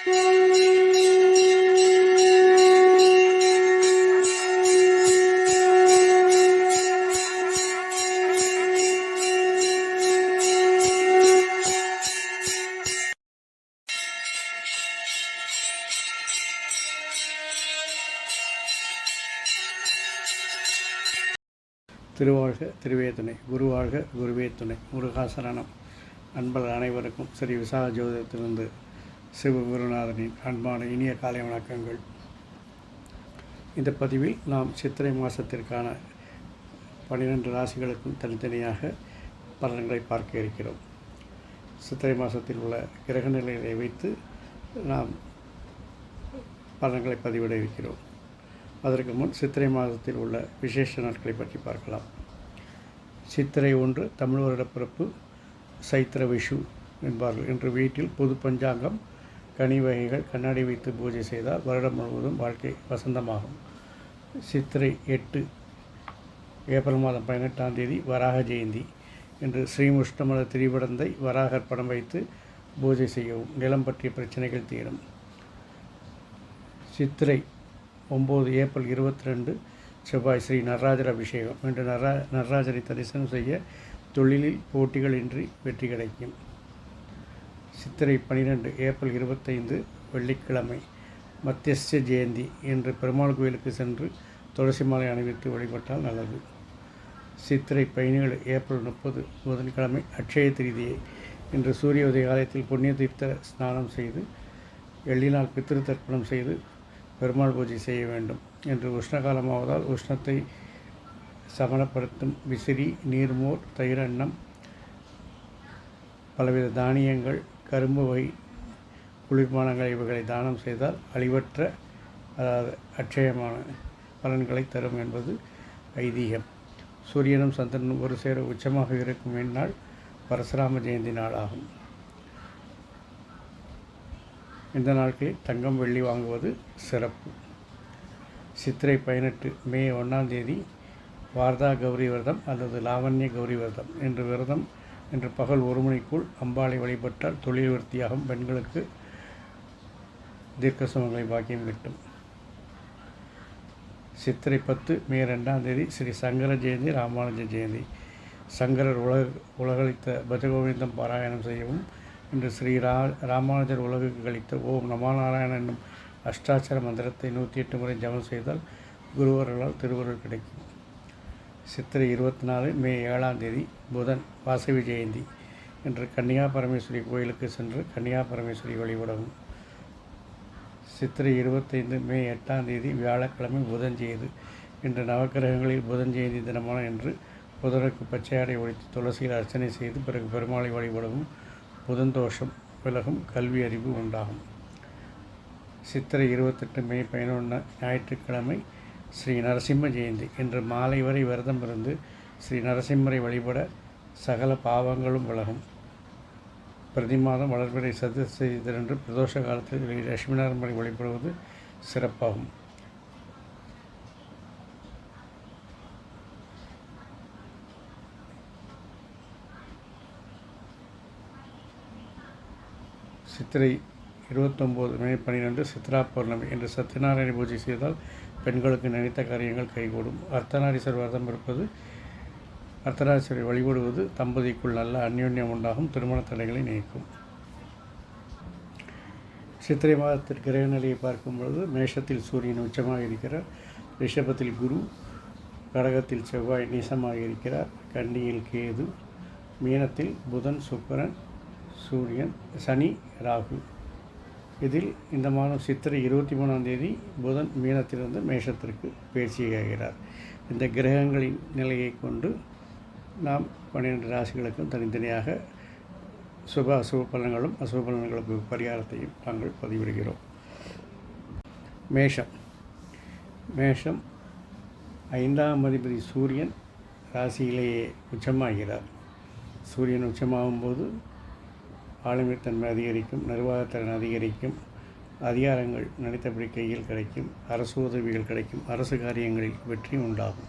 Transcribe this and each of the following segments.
திருவாழ்க திருவேதுணை குருவாழ்க குருவே துணை. முருகாசரணம். அன்பர்கள் அனைவருக்கும் ஸ்ரீ விசாக ஜோதிடத்திலிருந்து சிவகுருநாதனின் அன்பான இனிய காலை வணக்கங்கள். இந்த பதிவில் நாம் சித்திரை மாதத்திற்கான பன்னிரெண்டு ராசிகளுக்கும் தனித்தனியாக பலன்களை பார்க்க இருக்கிறோம். சித்திரை மாதத்தில் உள்ள கிரக நிலைகளை வைத்து நாம் பலன்களை பதிவிட இருக்கிறோம். அதற்கு முன் சித்திரை மாதத்தில் உள்ள விசேஷ நாட்களை பற்றி பார்க்கலாம். சித்திரை ஒன்று தமிழ் வருடப்பிறப்பு சைத்திர விஷு என்பார்கள். இன்று வீட்டில் பொது பஞ்சாங்கம் கனி வகைகள் கண்ணாடி வைத்து பூஜை செய்தால் வருடம் முழுவதும் வாழ்க்கை வசந்தமாகும். சித்திரை எட்டு ஏப்ரல் மாதம் பதினெட்டாம் தேதி வராக ஜெயந்தி என்று ஸ்ரீமுஷ்டமல திரிபடந்தை வராகர் படம் வைத்து பூஜை செய்யவும் நிலம் பற்றிய பிரச்சனைகள் தீரும். சித்திரை ஒம்பது ஏப்ரல் இருபத்தி ரெண்டு செவ்வாய் ஸ்ரீ நடராஜர் அபிஷேகம். என்று நடரா நடராஜரை தரிசனம் செய்ய தொழிலில் போட்டிகளின்றி வெற்றி கிடைக்கும். சித்திரை பன்னிரெண்டு ஏப்ரல் இருபத்தைந்து வெள்ளிக்கிழமை மத்தியஸ்த ஜெயந்தி என்று பெருமாள் கோயிலுக்கு சென்று துளசி மாலை அணிவித்து வழிபட்டால் நல்லது. சித்திரை பதினேழு ஏப்ரல் முப்பது புதன்கிழமை அட்சய திருதியை இன்று சூரிய உதய காலத்தில் புண்ணிய தீர்த்த ஸ்நானம் செய்து எள்ளினால் பித்திரு தர்ப்பணம் செய்து பெருமாள் பூஜை செய்ய வேண்டும் என்று உஷ்ணகாலமாவதால் உஷ்ணத்தை சமணப்படுத்தும் விசிறி நீர்மோர் தயிரன்னம் பலவித தானியங்கள் கரும்பு வை குளிர்பானங்கள் இவைகளை தானம் செய்தால் அழிவற்ற அதாவது அட்சயமான பலன்களை தரும் என்பது ஐதீகம். சூரியனும் சந்திரனும் ஒரு சேர உச்சமாக இருக்கும் இந்நாள் பரசுராம ஜெயந்தி நாளாகும் இந்த நாட்களில் தங்கம் வெள்ளி வாங்குவது சிறப்பு. சித்திரை பதினெட்டு மே ஒன்றாம் தேதி வார்தா கௌரி விரதம் அல்லது லாவண்ய கௌரி விரதம் என்று விரதம் இன்று பகல் ஒரு மணிக்குள் அம்பாளை வழிபட்டால் தொழில் விருத்தியாகும். பெண்களுக்கு தீர்க்க சுமங்களை பாக்கியம் கிட்டும். சித்திரை பத்து மே ரெண்டாம் தேதி ஸ்ரீ சங்கர ஜெயந்தி ராமானுஜ ஜெயந்தி. சங்கரர் உலக உலகளித்த பஜகோவிந்தம் பாராயணம் செய்யவும் இன்று ஸ்ரீ ரா ராமானுஜர் உலகுக்கு கழித்த ஓம் நமாநாராயணன் என்னும் அஷ்டாட்சர மந்திரத்தை நூற்றி எட்டு முறை ஜபம் செய்தால் குருவர்களால் திருவருள் கிடைக்கும். சித்திரை இருபத்தி நாலு மே ஏழாம் தேதி புதன் வாசவி ஜெயந்தி என்று கன்னியா பரமேஸ்வரி கோயிலுக்கு சென்று கன்னியா பரமேஸ்வரி வழிபடவும் சித்திரை இருபத்தைந்து மே எட்டாம் தேதி வியாழக்கிழமை புதன் ஜெயது. இன்று நவக்கிரகங்களில் புதன் ஜெயந்தி தினமான என்று புதனுக்கு பச்சையாடை ஒழித்து துளசியில் அர்ச்சனை செய்து பிறகு பெருமாளை வழிபடவும் புதன் தோஷம் விலகும் கல்வி அறிவு உண்டாகும். சித்திரை இருபத்தெட்டு மே பதினொன்று ஞாயிற்றுக்கிழமை ஸ்ரீ நரசிம்ம ஜெயந்தி. இன்று மாலை வரை விரதம் இருந்து ஸ்ரீ நரசிம்மரை வழிபட சகல பாவங்களும் விலகும். பிரதி மாதம் வளர்பிறை சதுர்த்தி பிரதோஷ காலத்தில் லட்சுமிநாராயணரை வழிபடுவது சிறப்பாகும். சித்திரை இருபத்தொம்போது மே பன்னிரெண்டு சித்ரா பௌர்ணமி. என்று சத்யநாராயண பூஜை செய்தால் பெண்களுக்கு நினைத்த காரியங்கள் கைகூடும். அர்த்தநாரீஸ்வரர் விரதம் இருப்பது அர்த்தநாரீஸ்வரை வழிபடுவது தம்பதிக்குள் நல்ல அந்யோன்யம் உண்டாகும் திருமண தடைகளை நீக்கும். சித்திரை மாதத்திற்கு கிரக நிலையை பார்க்கும் பொழுது மேஷத்தில் சூரியன் உச்சமாக இருக்கிறார். ரிஷபத்தில் குரு கடகத்தில் செவ்வாய் நீசமாக இருக்கிறார். கன்னியில் கேது மீனத்தில் புதன் சுக்கரன் சூரியன் சனி ராகு. இதில் இந்த மாதம் சித்திரை இருபத்தி மூணாம் தேதி புதன் மீனத்திலிருந்து மேஷத்திற்கு பயிற்சியாகிறார் இந்த கிரகங்களின் நிலையை கொண்டு நாம் பன்னிரெண்டு ராசிகளுக்கும் தனித்தனியாக சுப அசுப பலன்களும் அசுப பலன்களுக்கு பரிகாரத்தையும் நாங்கள் பதிவிடுகிறோம். மேஷம். மேஷம் ஐந்தாம் அதிபதி சூரியன் ராசியிலேயே உச்சமாகிறார். சூரியன் உச்சமாகும்போது ஆளுமைத்தன்மை அதிகரிக்கும் நிர்வாகத்திறன் அதிகரிக்கும் அதிகாரங்கள் நினைத்தபடி கையில் கிடைக்கும் அரசு உதவிகள் கிடைக்கும் அரசு காரியங்களில் வெற்றி உண்டாகும்.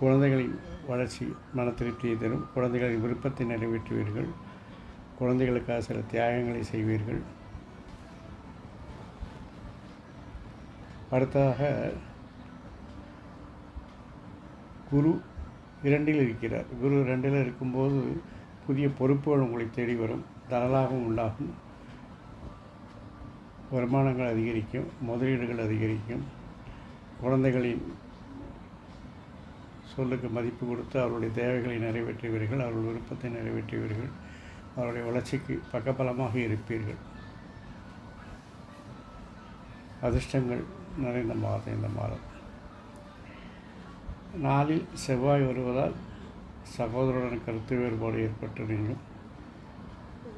குழந்தைகளின் வளர்ச்சி மன திருப்தியை தரும். குழந்தைகளின் விருப்பத்தை நிறைவேற்றுவீர்கள். குழந்தைகளுக்காக சில தியாகங்களை செய்வீர்கள். அடுத்ததாக குரு இரண்டில் இருக்கிறார். குரு இரண்டில் இருக்கும்போது புதிய பொறுப்புகள் உங்களை தேடி வரும். தனலாகம் உண்டாகும். வருமானங்கள் அதிகரிக்கும். முதலீடுகள் அதிகரிக்கும். குழந்தைகளின் சொல்லுக்கு மதிப்பு கொடுத்து அவருடைய தேவைகளை நிறைவேற்றுவீர்கள். அவருடைய விருப்பத்தை நிறைவேற்றுவீர்கள். அவருடைய வளர்ச்சிக்கு பக்கபலமாக இருப்பீர்கள். அதிர்ஷ்டங்கள் நிறைந்த மாதம் இந்த மாதம். நாளில் செவ்வாய் வருவதால் சகோதரருடன் கருத்து வேறுபாடு ஏற்பட்டு நீங்கும்.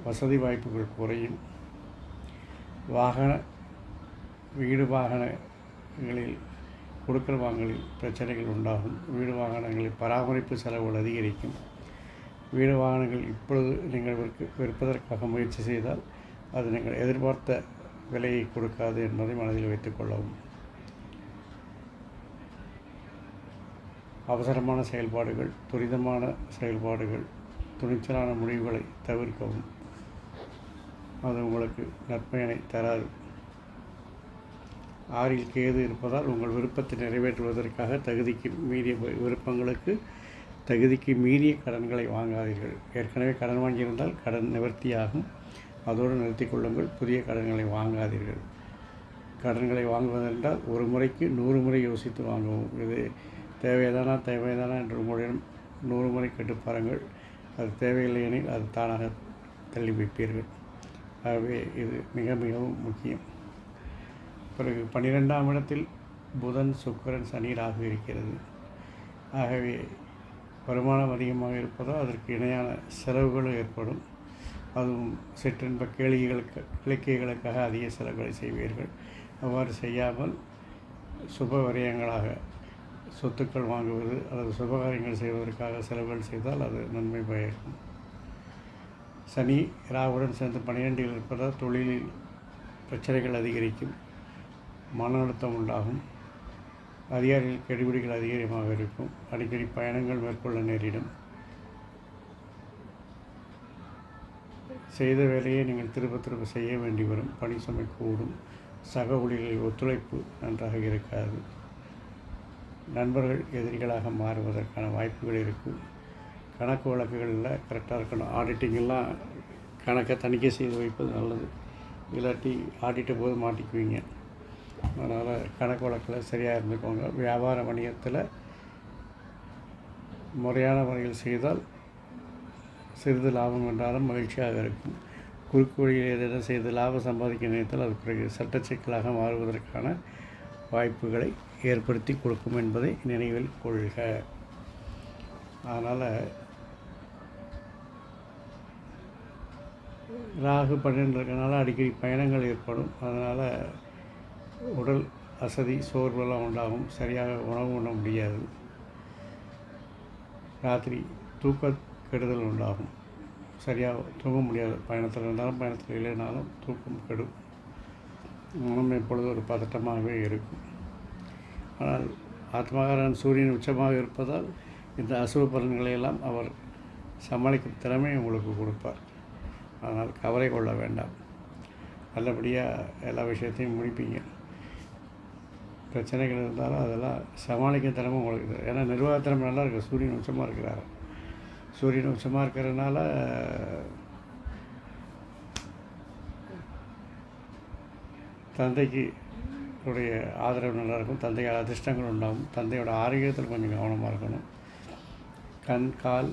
வசதி வாய்ப்புகள் குறையும். வாகன வீடு வாகனங்களில் கொடுக்கல் வாங்கலில் பிரச்சனைகள் உண்டாகும். வீடு வாகனங்களில் பராமரிப்பு செலவுகள் அதிகரிக்கும். வீடு வாகனங்கள் இப்பொழுது நீங்கள் விற்க விற்பதற்காக முயற்சி செய்தால் அது நீங்கள் எதிர்பார்த்த விலையை கொடுக்காது என்பதை மனதில் வைத்துக்கொள்ளவும் அவசரமான செயல்பாடுகள் துரிதமான செயல்பாடுகள் துணிச்சலான முடிவுகளை தவிர்க்கவும். அது உங்களுக்கு நற்பயனை தராது. ஆறில் கேது இருப்பதால் உங்கள் விருப்பத்தை நிறைவேற்றுவதற்காக தகுதிக்கு மீறிய விருப்பங்களுக்கு தகுதிக்கு மீறிய கடன்களை வாங்காதீர்கள். ஏற்கனவே கடன் வாங்கியிருந்தால் கடன் நிவர்த்தியாகும். அதோடு நிறுத்தி கொள்ளுங்கள். புதிய கடன்களை வாங்காதீர்கள். கடன்களை வாங்குவதென்றால் ஒரு முறைக்கு நூறு முறை யோசித்து வாங்கவும். இது தேவைதானா தேவைதானா என்று உங்களிடம் நூறு முறை கேட்டு பாருங்கள். அது தேவையில்லை எனில் அது தானாக தள்ளி வைப்பீர்கள். ஆகவே இது மிக மிகவும் முக்கியம். பிறகு பன்னிரெண்டாம் இடத்தில் புதன் சுக்கிரன் சனி ராகு இருக்கிறது. ஆகவே வருமானம் அதிகமாக இருப்பதால் அதற்கு இணையான செலவுகளும் ஏற்படும். அதுவும் சிற்றின்ப கேளிகைகளுக்கு கிழக்கைகளுக்காக அதிக செலவுகளை செய்வீர்கள். அவ்வாறு செய்யாமல் சுப விரயங்களாக சொத்துக்கள் வாங்குவது அல்லது சுபகாரியங்கள் செய்வதற்காக செலவுகள் செய்தால் அது நன்மை பயக்கும். சனி ராகுடன் சேர்ந்து பன்னிரெண்டில் இருப்பதால் தொழிலில் பிரச்சனைகள் அதிகரிக்கும். மன அழுத்தம் உண்டாகும். அதிகாரிகள் கெடுபிடிகள் அதிகமாக இருக்கும். அடிக்கடி பயணங்கள் மேற்கொள்ள நேரிடும். செய்த வேலையை நீங்கள் திரும்ப திரும்ப செய்ய வேண்டி வரும். பணி சுமை கூடும். சக ஊழியர்களின் ஒத்துழைப்பு நன்றாக இருக்காது. நண்பர்கள் எதிரிகளாக மாறுவதற்கான வாய்ப்புகள் இருக்கும் கணக்கு வழக்குகளில் கரெக்டாக இருக்கணும். ஆடிட்டிங்கெல்லாம் கணக்கை தணிக்கை செய்து வைப்பது நல்லது. இல்லாட்டி ஆடிட்ட போது மாட்டிக்குவீங்க. அதனால் கணக்கு வழக்கில் சரியாக இருந்துக்கோங்க. வியாபார வணிகத்தில் முறையான முறையில் செய்தால் சிறிது லாபம் என்றாலும் மகிழ்ச்சியாக இருக்கும். குறுக்கு வழியில் ஏதேனும் செய்து லாபம் சம்பாதிக்க நினைத்தால் அது பிறகு சட்ட சிக்கலாக மாறுவதற்கான வாய்ப்புகளை ஏற்படுத்தி கொடுக்கும் என்பதை நினைவில் கொள்க. அதனால் ராகு பன்னெண்டு இருக்கனால அடிக்கடி பயணங்கள் ஏற்படும். அதனால் உடல் அசதி சோர்வெல்லாம் உண்டாகும். சரியாக உணவு உண்ண முடியாது. ராத்திரி தூக்க கெடுதல் உண்டாகும். சரியாக தூங்க முடியாது. பயணத்தில் இருந்தாலும் பயணத்தில் இல்லைனாலும் தூக்கம் கெடும். மனம் எப்பொழுது ஒரு பதட்டமாகவே இருக்கும். ஆனால் ஆத்மகாரன் சூரியன் உச்சமாக இருப்பதால் இந்த அசுவ பலன்களை எல்லாம் அவர் சமாளிக்கும் திறமை உங்களுக்கு கொடுப்பார். அதனால் கவலை கொள்ள வேண்டாம். நல்லபடியாக எல்லா விஷயத்தையும் முடிப்பீங்க. பிரச்சனைகள் இருந்தாலும் அதெல்லாம் சமாளிக்க திறமை உங்களுக்கு ஏன்னா நிர்வாக திறமை நல்லா இருக்குது சூரியன் உச்சமாக இருக்கிறார். சூரியன் உச்சமாக இருக்கிறதுனால தந்தைக்கு உடைய ஆதரவு நல்லாயிருக்கும். தந்தையால் அதிர்ஷ்டங்கள் உண்டாகும். தந்தையோட ஆரோக்கியத்தில் கொஞ்சம் கவனமாக இருக்கணும். கண் கால்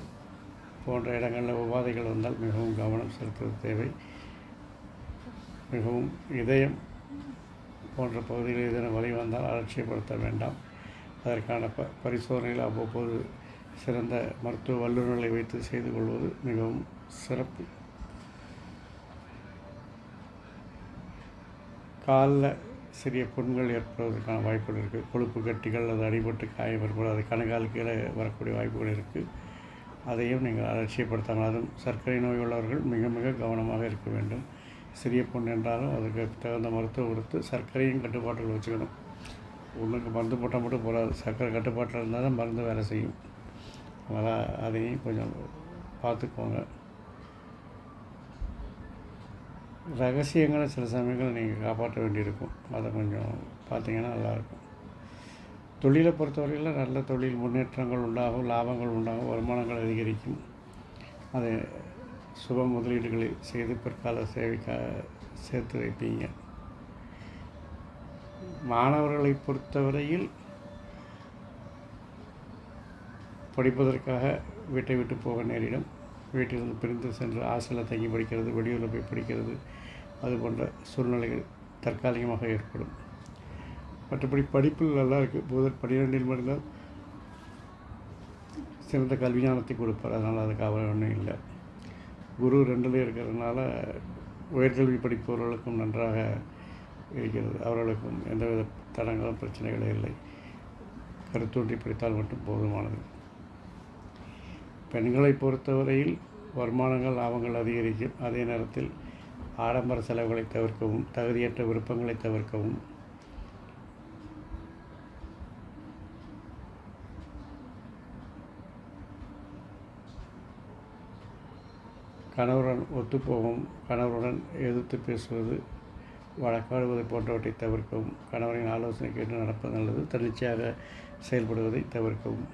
போன்ற இடங்களில் உபாதைகள் வந்தால் மிகவும் கவனம் செலுத்துவது தேவை. மிகவும் இதயம் போன்ற பகுதிகளில் ஏதேனும் வலி வந்தால் அலட்சியப்படுத்த வேண்டாம். அதற்கான ப பரிசோதனைகள் அவ்வப்போது சிறந்த மருத்துவ வல்லுநர்களை வைத்து செய்து கொள்வது மிகவும் சிறப்பு. காலில் சிறிய புண்கள் ஏற்படுவதற்கான வாய்ப்புகள் இருக்குது கொழுப்பு கட்டிகள் அது அடிபட்டு காயம் ஏற்படும் அது கணுக்கால் கீழே வரக்கூடிய வாய்ப்புகள் இருக்குது அதையும் நீங்கள் அலட்சியப்படுத்தாமல் அதுவும் சர்க்கரை நோய் உள்ளவர்கள் மிக மிக கவனமாக இருக்க வேண்டும். சிறிய புண் என்றாலும் அதுக்கு தகுந்த மருத்துவம் கொடுத்து சர்க்கரையும் கட்டுப்பாட்டில் வச்சுக்கணும். உங்களுக்கு மருந்து போட்டால் மட்டும் போகாது சர்க்கரை கட்டுப்பாட்டில் இருந்தால் தான் மருந்து வேலை செய்யும். அதனால் அதையும் கொஞ்சம் பார்த்துக்கோங்க. ரகசியங்களை சில சமயங்கள் நீங்கள் காப்பாற்ற வேண்டியிருக்கும். அதை கொஞ்சம் பார்த்தீங்கன்னா நல்லாயிருக்கும். தொழிலை பொறுத்தவரையில் நல்ல தொழில் முன்னேற்றங்கள் உண்டாகும் லாபங்கள் உண்டாகும் வருமானங்கள் அதிகரிக்கும். அதை சுப முதலீடுகளை செய்து பிற்கால சேவைக்காக சேர்த்து வைப்பீங்க. மாணவர்களை பொறுத்தவரையில் படிப்பதற்காக வீட்டை விட்டு போக நேரிடும். வீட்டிலிருந்து பிரிந்து சென்று ஹாஸ்டலில் தங்கி படிக்கிறது வெளியூரில் போய் படிக்கிறது அது போன்ற சூழ்நிலைகள் தற்காலிகமாக ஏற்படும். மற்றபடி படிப்பில் நல்லா இருக்குது புதன் பன்னிரெண்டில் மட்டும்தான் சிறந்த கல்வி ஞானத்தை கொடுப்பார். அதனால் அதுக்கு அவரை ஒன்றும் இல்லை. குரு ரெண்டுலேயும் இருக்கிறதுனால உயர்கல்வி படிப்பவர்களுக்கும் நன்றாக இருக்கிறது. அவர்களுக்கும் எந்தவித தடங்களும் பிரச்சனைகளும் இல்லை. கருத்தூன்றி படித்தால் மட்டும் போதுமானது. பெண்களை பொறுத்தவரையில் வருமானங்கள் லாபங்கள் அதிகரிக்கும். அதே நேரத்தில் ஆடம்பர செலவுகளை தவிர்க்கவும் தகுதியற்ற விருப்பங்களை தவிர்க்கவும். கணவருடன் ஒத்துப்போகவும் கணவருடன் எதிர்த்து பேசுவது வழக்காடுவது போன்றவற்றை தவிர்க்கவும். கணவரின் ஆலோசனை கேட்டு நடப்பது நல்லது தன்னிச்சையாக செயல்படுவதை தவிர்க்கவும்.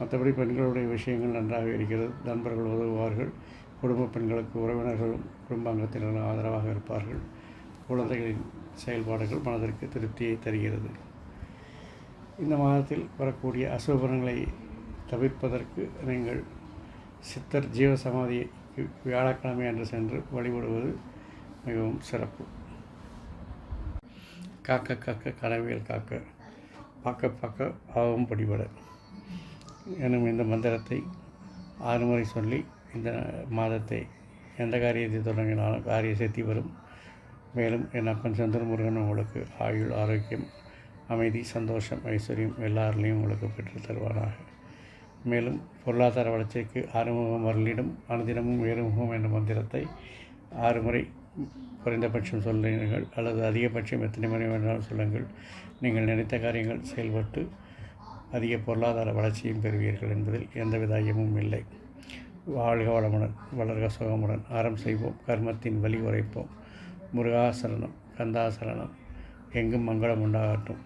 மற்றபடி பெண்களுடைய விஷயங்கள் நன்றாக இருக்கிறது. நண்பர்கள் உதவுவார்கள். குடும்ப பெண்களுக்கு உறவினர்களும் குடும்ப அங்கத்தினர்களும் ஆதரவாக இருப்பார்கள். குழந்தைகளின் செயல்பாடுகள் மனதிற்கு திருப்தியை தருகிறது. இந்த மாதத்தில் வரக்கூடிய அசுபரங்களை தவிர்ப்பதற்கு நீங்கள் சித்தர் ஜீவசமாதிக்கு வியாழக்கிழமை அன்று சென்று வழிபடுவது மிகவும் சிறப்பு. காக்க காக்க கனவியல் காக்க பார்க்க பார்க்க ஆகும் படிபட எனும் இந்த மந்திரத்தை ஆறு முறை சொல்லி இந்த மாதத்தை எந்த காரியத்தை தொடங்கினாலும் காரிய சக்தி வரும். மேலும் என் அப்பன் சந்திரமுருகன் உங்களுக்கு ஆயுள் ஆரோக்கியம் அமைதி சந்தோஷம் ஐஸ்வர்யம் எல்லாருலேயும் உங்களுக்கு பெற்று தருவானாக. மேலும் பொருளாதார வளர்ச்சிக்கு ஆறுமுகம் வரலிடும் அனுதினமும் ஏறுமுகம் என்ற மந்திரத்தை ஆறு முறை குறைந்தபட்சம் சொல்லுங்கள் அல்லது அதிகபட்சம் எத்தனை முறை வேண்டாலும் சொல்லுங்கள். நீங்கள் நினைத்த காரியங்கள் செயல்பட்டு அதிக பொருளாதார வளர்ச்சியும் பெறுவீர்கள் என்பதில் எந்தவித ஐயமும் இல்லை. வாழ்க வளமுடன் வளர்க சுகமுடன் அறம் செய்வோம் கர்மத்தின் வழி உரைப்போம். முருகாசரணம் கந்தாசரணம் எங்கும் மங்களம் உண்டாகட்டும்.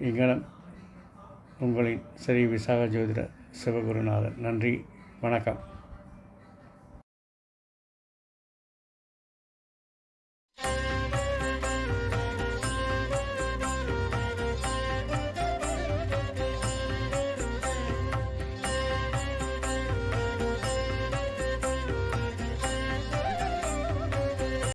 இங்கனம் உங்களின் ஸ்ரீ விசாக ஜோதிடர் சிவகுருநாதன். நன்றி வணக்கம்.